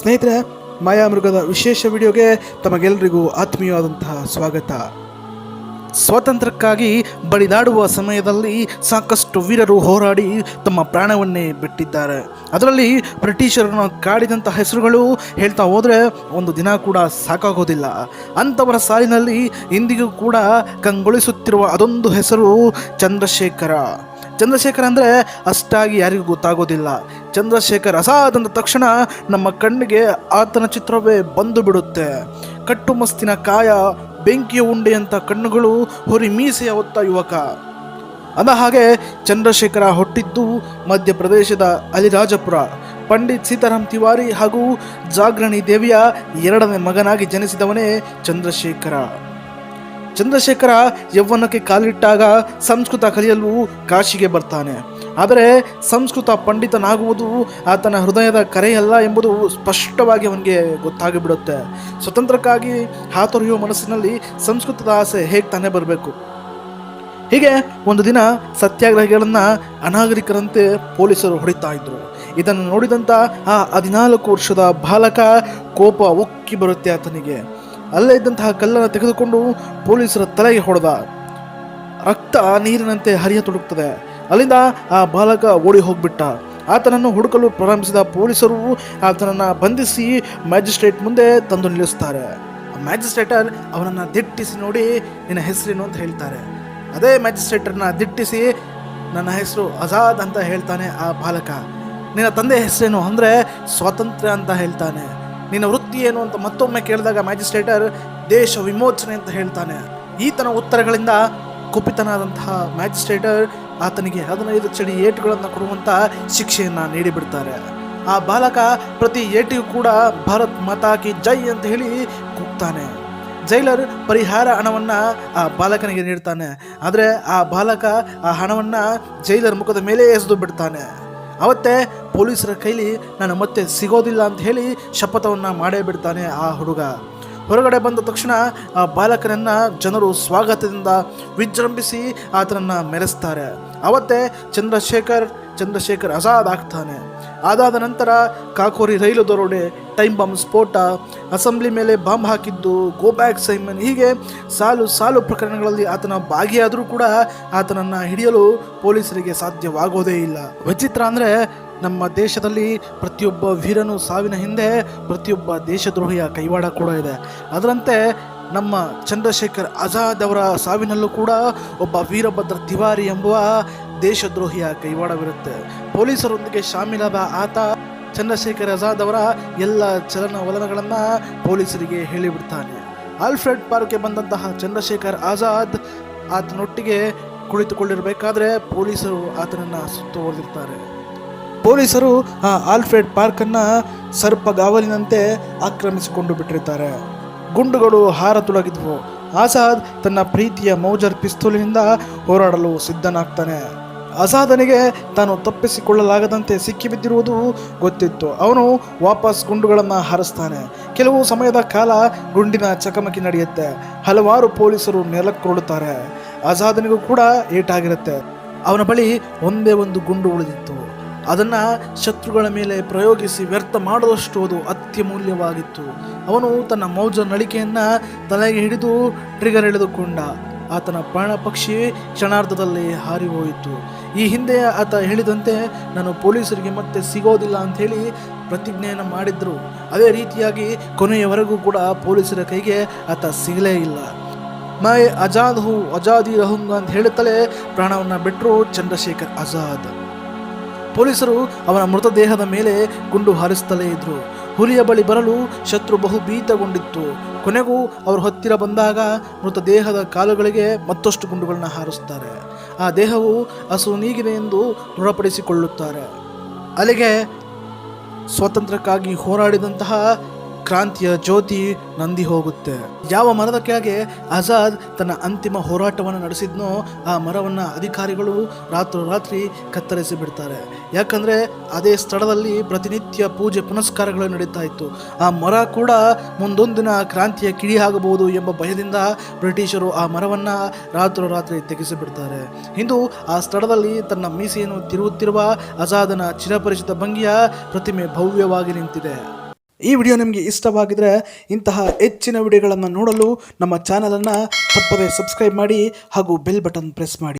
ಸ್ನೇಹಿತರೆ, ಮಾಯಾಮೃಗದ ವಿಶೇಷ ವಿಡಿಯೋಗೆ ತಮಗೆಲ್ಲರಿಗೂ ಆತ್ಮೀಯವಾದಂತಹ ಸ್ವಾಗತ. ಸ್ವಾತಂತ್ರ್ಯಕ್ಕಾಗಿ ಬಡಿದಾಡುವ ಸಮಯದಲ್ಲಿ ಸಾಕಷ್ಟು ವೀರರು ಹೋರಾಡಿ ತಮ್ಮ ಪ್ರಾಣವನ್ನೇ ಬಿಟ್ಟಿದ್ದಾರೆ. ಅದರಲ್ಲಿ ಬ್ರಿಟಿಷರನ್ನು ಕಾಡಿದಂಥ ಹೆಸರುಗಳು ಹೇಳ್ತಾ ಹೋದರೆ ಒಂದು ದಿನ ಕೂಡ ಸಾಕಾಗೋದಿಲ್ಲ. ಅಂಥವರ ಸಾಲಿನಲ್ಲಿ ಇಂದಿಗೂ ಕೂಡ ಕಂಗೊಳಿಸುತ್ತಿರುವ ಅದೊಂದು ಹೆಸರು ಚಂದ್ರಶೇಖರ. ಚಂದ್ರಶೇಖರ್ ಅಂದರೆ ಅಷ್ಟಾಗಿ ಯಾರಿಗೂ ಗೊತ್ತಾಗೋದಿಲ್ಲ. ಚಂದ್ರಶೇಖರ್ ಅಸಾದಂದ ತಕ್ಷಣ ನಮ್ಮ ಕಣ್ಣಿಗೆ ಆತನ ಚಿತ್ರವೇ ಬಂದು ಬಿಡುತ್ತೆ. ಕಟ್ಟುಮಸ್ತಿನ ಕಾಯ, ಬೆಂಕಿಯ ಉಂಡೆಯಂಥ ಕಣ್ಣುಗಳು ಹೊರಿ ಮೀಸೆಯ ಹೊತ್ತ ಯುವಕ. ಅದ ಹಾಗೆ ಚಂದ್ರಶೇಖರ ಹುಟ್ಟಿದ್ದು ಮಧ್ಯಪ್ರದೇಶದ ಅಲಿರಾಜಪುರ. ಪಂಡಿತ್ ಸೀತಾರಾಮ್ ತಿವಾರಿ ಹಾಗೂ ಜಾಗರಣಿ ದೇವಿಯ ಎರಡನೇ ಮಗನಾಗಿ ಜನಿಸಿದವನೇ ಚಂದ್ರಶೇಖರ. ಚಂದ್ರಶೇಖರ ಯೌವನಕ್ಕೆ ಕಾಲಿಟ್ಟಾಗ ಸಂಸ್ಕೃತ ಕಲಿಯಲು ಕಾಶಿಗೆ ಬರ್ತಾನೆ. ಆದರೆ ಸಂಸ್ಕೃತ ಪಂಡಿತನಾಗುವುದು ಆತನ ಹೃದಯದ ಕರೆಯಲ್ಲ ಎಂಬುದು ಸ್ಪಷ್ಟವಾಗಿ ಅವನಿಗೆ ಗೊತ್ತಾಗಿಬಿಡುತ್ತೆ. ಸ್ವತಂತ್ರಕ್ಕಾಗಿ ಹಾತೊರೆಯುವ ಮನಸ್ಸಿನಲ್ಲಿ ಸಂಸ್ಕೃತದ ಆಸೆ ಹೇಗೆ ತಾನೇ ಬರಬೇಕು? ಹೀಗೆ ಒಂದು ದಿನ ಸತ್ಯಾಗ್ರಹಿಗಳನ್ನು ಅನಾಗರಿಕರಂತೆ ಪೊಲೀಸರು ಹೊಡಿತಾ ಇದ್ದರು ಇದನ್ನು ನೋಡಿದಂಥ ಆ ಹದಿನಾಲ್ಕು ವರ್ಷದ ಬಾಲಕ ಕೋಪ ಉಕ್ಕಿ ಬರುತ್ತೆ ಆತನಿಗೆ. ಅಲ್ಲೇ ಇದ್ದಂತಹ ಕಲ್ಲನ್ನು ತೆಗೆದುಕೊಂಡು ಪೊಲೀಸರ ತಲೆಗೆ ಹೊಡೆದ. ರಕ್ತ ನೀರಿನಂತೆ ಹರಿಯ ತೊಡಗುತ್ತದೆ. ಅಲ್ಲಿಂದ ಆ ಬಾಲಕ ಓಡಿ ಹೋಗ್ಬಿಟ್ಟ. ಆತನನ್ನು ಹುಡುಕಲು ಪ್ರಾರಂಭಿಸಿದ ಪೊಲೀಸರು ಆತನನ್ನು ಬಂಧಿಸಿ ಮ್ಯಾಜಿಸ್ಟ್ರೇಟ್ ಮುಂದೆ ತಂದು ನಿಲ್ಲಿಸ್ತಾರೆ ಮ್ಯಾಜಿಸ್ಟ್ರೇಟರ್ ಅವನನ್ನು ದಿಟ್ಟಿಸಿ ನೋಡಿ ನಿನ್ನ ಹೆಸರೇನು ಅಂತ ಹೇಳ್ತಾರೆ. ಅದೇ ಮ್ಯಾಜಿಸ್ಟ್ರೇಟರ್ನ ದಿಟ್ಟಿಸಿ ನನ್ನ ಹೆಸರು ಆಜಾದ್ ಅಂತ ಹೇಳ್ತಾನೆ ಆ ಬಾಲಕ. ನಿನ್ನ ತಂದೆ ಹೆಸರೇನು ಅಂದರೆ ಸ್ವಾತಂತ್ರ್ಯ ಅಂತ ಹೇಳ್ತಾನೆ. ನಿನ್ನ ವೃತ್ತಿ ಏನು ಅಂತ ಮತ್ತೊಮ್ಮೆ ಕೇಳಿದಾಗ ಮ್ಯಾಜಿಸ್ಟ್ರೇಟರ್ ದೇಶ ವಿಮೋಚನೆ ಅಂತ ಹೇಳ್ತಾನೆ. ಈತನ ಉತ್ತರಗಳಿಂದ ಕುಪಿತನಾದಂತಹ ಮ್ಯಾಜಿಸ್ಟ್ರೇಟರ್ ಆತನಿಗೆ ಹದಿನೈದು ಚಡಿ ಏಟುಗಳನ್ನು ಕೊಡುವಂಥ ಶಿಕ್ಷೆಯನ್ನು ನೀಡಿಬಿಡ್ತಾರೆ. ಆ ಬಾಲಕ ಪ್ರತಿ ಏಟಿಗೂ ಕೂಡ ಭಾರತ್ ಮತಾಕಿ ಜೈ ಅಂತ ಹೇಳಿ ಕೂಗ್ತಾನೆ. ಜೈಲರ್ ಪರಿಹಾರ ಹಣವನ್ನು ಆ ಬಾಲಕನಿಗೆ ನೀಡ್ತಾನೆ. ಆದರೆ ಆ ಬಾಲಕ ಆ ಹಣವನ್ನು ಜೈಲರ್ ಮುಖದ ಮೇಲೆ ಎಸೆದು ಬಿಡ್ತಾನೆ. ಅವತ್ತೇ ಪೊಲೀಸರ ಕೈಲಿ ನಾನು ಮತ್ತೆ ಸಿಗೋದಿಲ್ಲ ಅಂತ ಹೇಳಿ ಶಪಥವನ್ನು ಮಾಡೇ ಬಿಡ್ತಾನೆ ಆ ಹುಡುಗ. ಹೊರಗಡೆ ಬಂದ ತಕ್ಷಣ ಆ ಬಾಲಕನನ್ನು ಜನರು ಸ್ವಾಗತದಿಂದ ವಿಜೃಂಭಿಸಿ ಆತನನ್ನು ಮೆರೆಸ್ತಾರೆ. ಅವತ್ತೇ ಚಂದ್ರಶೇಖರ್ ಚಂದ್ರಶೇಖರ್ ಆಜಾದ್ ಆಗ್ತಾನೆ. ಅದಾದ ನಂತರ ಕಾಕೋರಿ ರೈಲು ದರೋಡೆ, ಟೈಮ್ ಬಾಂಬ್ ಸ್ಫೋಟ, ಅಸೆಂಬ್ಲಿ ಮೇಲೆ ಬಾಂಬ್ ಹಾಕಿದ್ದು, ಗೋ ಬ್ಯಾಕ್ ಸೈಮನ್, ಹೀಗೆ ಸಾಲು ಸಾಲು ಪ್ರಕರಣಗಳಲ್ಲಿ ಆತನ ಭಾಗಿಯಾದರೂ ಕೂಡ ಆತನನ್ನು ಹಿಡಿಯಲು ಪೊಲೀಸರಿಗೆ ಸಾಧ್ಯವಾಗೋದೇ ಇಲ್ಲ. ವಿಚಿತ್ರ ಅಂದರೆ ನಮ್ಮ ದೇಶದಲ್ಲಿ ಪ್ರತಿಯೊಬ್ಬ ವೀರನು ಸಾವಿನ ಹಿಂದೆ ಪ್ರತಿಯೊಬ್ಬ ದೇಶದ್ರೋಹಿಯ ಕೈವಾಡ ಕೂಡ ಇದೆ. ಅದರಂತೆ ನಮ್ಮ ಚಂದ್ರಶೇಖರ್ ಆಜಾದ್ ಅವರ ಸಾವಿನಲ್ಲೂ ಕೂಡ ಒಬ್ಬ ವೀರಭದ್ರ ತಿವಾರಿ ಎಂಬುವ ದೇಶದ್ರೋಹಿಯ ಕೈವಾಡವಿರುತ್ತೆ. ಪೊಲೀಸರೊಂದಿಗೆ ಶಾಮೀಲಾದ ಆತ ಚಂದ್ರಶೇಖರ್ ಆಜಾದ್ ಅವರ ಎಲ್ಲ ಚಲನವಲನಗಳನ್ನು ಪೊಲೀಸರಿಗೆ ಹೇಳಿಬಿಡ್ತಾನೆ. ಆಲ್ಫ್ರೆಡ್ ಪಾರ್ಕ್ಗೆ ಬಂದಂತಹ ಚಂದ್ರಶೇಖರ್ ಆಜಾದ್ ಆತನೊಟ್ಟಿಗೆ ಕುಳಿತುಕೊಂಡಿರಬೇಕಾದ್ರೆ ಪೊಲೀಸರು ಆತನನ್ನು ಸುತ್ತುವರೆದಿರ್ತಾರೆ ಪೊಲೀಸರು, ಆ, ಆಲ್ಫ್ರೆಡ್ ಪಾರ್ಕನ್ನು ಸರ್ಪಗಾವಲಿನಂತೆ ಆಕ್ರಮಿಸಿಕೊಂಡು ಬಿಟ್ಟಿರ್ತಾರೆ. ಗುಂಡುಗಳು ಹಾರತೊಡಗಿದ್ವು ಆಜಾದ್ ತನ್ನ ಪ್ರೀತಿಯ ಮೌಜರ್ ಪಿಸ್ತೂಲಿನಿಂದ ಹೋರಾಡಲು ಸಿದ್ಧನಾಗ್ತಾನೆ. ಆಜಾದನಿಗೆ ತಾನು ತಪ್ಪಿಸಿಕೊಳ್ಳಲಾಗದಂತೆ ಸಿಕ್ಕಿಬಿದ್ದಿರುವುದು ಗೊತ್ತಿತ್ತು. ಅವನು ವಾಪಸ್ ಗುಂಡುಗಳನ್ನು ಹಾರಿಸ್ತಾನೆ. ಕೆಲವು ಸಮಯದ ಕಾಲ ಗುಂಡಿನ ಚಕಮಕಿ ನಡೆಯುತ್ತೆ. ಹಲವಾರು ಪೊಲೀಸರು ನೆಲಕ್ಕುರುಳುತ್ತಾರೆ. ಆಜಾದನಿಗೂ ಕೂಡ ಏಟಾಗಿರುತ್ತೆ. ಅವನ ಬಳಿ ಒಂದೇ ಒಂದು ಗುಂಡು ಉಳಿದಿತ್ತು. ಅದನ್ನು ಶತ್ರುಗಳ ಮೇಲೆ ಪ್ರಯೋಗಿಸಿ ವ್ಯರ್ಥ ಮಾಡುವಷ್ಟು ಅದು ಅತ್ಯಮೂಲ್ಯವಾಗಿತ್ತು. ಅವನು ತನ್ನ ಮೌಜ ನಳಿಕೆಯನ್ನು ತಲೆಗೆ ಹಿಡಿದು ಟ್ರಿಗರ್ ಎಳೆದುಕೊಂಡ. ಆತನ ಪ್ರಾಣ ಪಕ್ಷಿ ಕ್ಷಣಾರ್ಧದಲ್ಲಿ ಹಾರಿ ಹೋಯಿತು ಈ ಹಿಂದೆ ಆತ ಹೇಳಿದಂತೆ, ನಾನು ಪೊಲೀಸರಿಗೆ ಮತ್ತೆ ಸಿಗೋದಿಲ್ಲ ಅಂಥೇಳಿ ಪ್ರತಿಜ್ಞೆಯನ್ನು ಮಾಡಿದ್ರು. ಅದೇ ರೀತಿಯಾಗಿ ಕೊನೆಯವರೆಗೂ ಕೂಡ ಪೊಲೀಸರ ಕೈಗೆ ಆತ ಸಿಗಲೇ ಇಲ್ಲ. ಮೈ ಆಜಾದ್ ಹೂ ಆಜಾದಿ ರಹುಂಗ ಅಂತ ಹೇಳುತ್ತಲೇ ಪ್ರಾಣವನ್ನು ಬಿಟ್ಟರು ಚಂದ್ರಶೇಖರ್ ಆಜಾದ್ ಪೊಲೀಸರು ಅವನ ಮೃತದೇಹದ ಮೇಲೆ ಗುಂಡು ಹಾರಿಸುತ್ತಲೇ ಇದ್ರು. ಹುಲಿಯ ಬಳಿ ಬರಲು ಶತ್ರು ಬಹು ಭೀತಗೊಂಡಿತ್ತು ಕೊನೆಗೂ ಅವರು ಹತ್ತಿರ ಬಂದಾಗ ಮೃತದೇಹದ ಕಾಲುಗಳಿಗೆ ಮತ್ತಷ್ಟು ಗುಂಡುಗಳನ್ನು ಹಾರಿಸ್ತಾರೆ ಆ ದೇಹವು ಹಸು ನೀಗಿದೆ ಎಂದು ದೃಢಪಡಿಸಿಕೊಳ್ಳುತ್ತಾರೆ. ಅಲ್ಲಿಗೆ ಸ್ವಾತಂತ್ರ್ಯಕ್ಕಾಗಿ ಹೋರಾಡಿದಂತಹ ಕ್ರಾಂತಿಯ ಜ್ಯೋತಿ ನಂದಿ ಹೋಗುತ್ತೆ. ಯಾವ ಮರದ ಕೆಳಗೆ ಆಜಾದ್ ತನ್ನ ಅಂತಿಮ ಹೋರಾಟವನ್ನು ನಡೆಸಿದ್ನೋ ಆ ಮರವನ್ನು ಅಧಿಕಾರಿಗಳು ರಾತ್ರೋರಾತ್ರಿ ಕತ್ತರಿಸಿ ಬಿಡ್ತಾರೆ. ಯಾಕಂದರೆ ಅದೇ ಸ್ಥಳದಲ್ಲಿ ಪ್ರತಿನಿತ್ಯ ಪೂಜೆ ಪುನಸ್ಕಾರಗಳು ನಡೀತಾ ಇತ್ತು. ಆ ಮರ ಕೂಡ ಮುಂದೊಂದಿನ ಕ್ರಾಂತಿಯ ಕಿಡಿ ಆಗಬಹುದು ಎಂಬ ಭಯದಿಂದ ಬ್ರಿಟಿಷರು ಆ ಮರವನ್ನು ರಾತ್ರೋರಾತ್ರಿ ತೆಗೆಸಿಬಿಡ್ತಾರೆ ಇಂದು ಆ ಸ್ಥಳದಲ್ಲಿ ತನ್ನ ಮೀಸೆಯನ್ನು ತಿರುಗುತ್ತಿರುವ ಆಜಾದನ ಚಿರಪರಿಚಿತ ಭಂಗಿಯ ಪ್ರತಿಮೆ ಭವ್ಯವಾಗಿ ನಿಂತಿದೆ. ಈ ವಿಡಿಯೋ ನಿಮಗೆ ಇಷ್ಟವಾಗಿದ್ರೆ ಇಂತಹ ಹೆಚ್ಚಿನ ವಿಡಿಯೋಗಳನ್ನು ನೋಡಲು ನಮ್ಮ ಚಾನಲನ್ನು ತಪ್ಪದೇ ಸಬ್ಸ್ಕ್ರೈಬ್ ಮಾಡಿ ಹಾಗೂ ಬೆಲ್ ಬಟನ್ ಪ್ರೆಸ್ ಮಾಡಿ.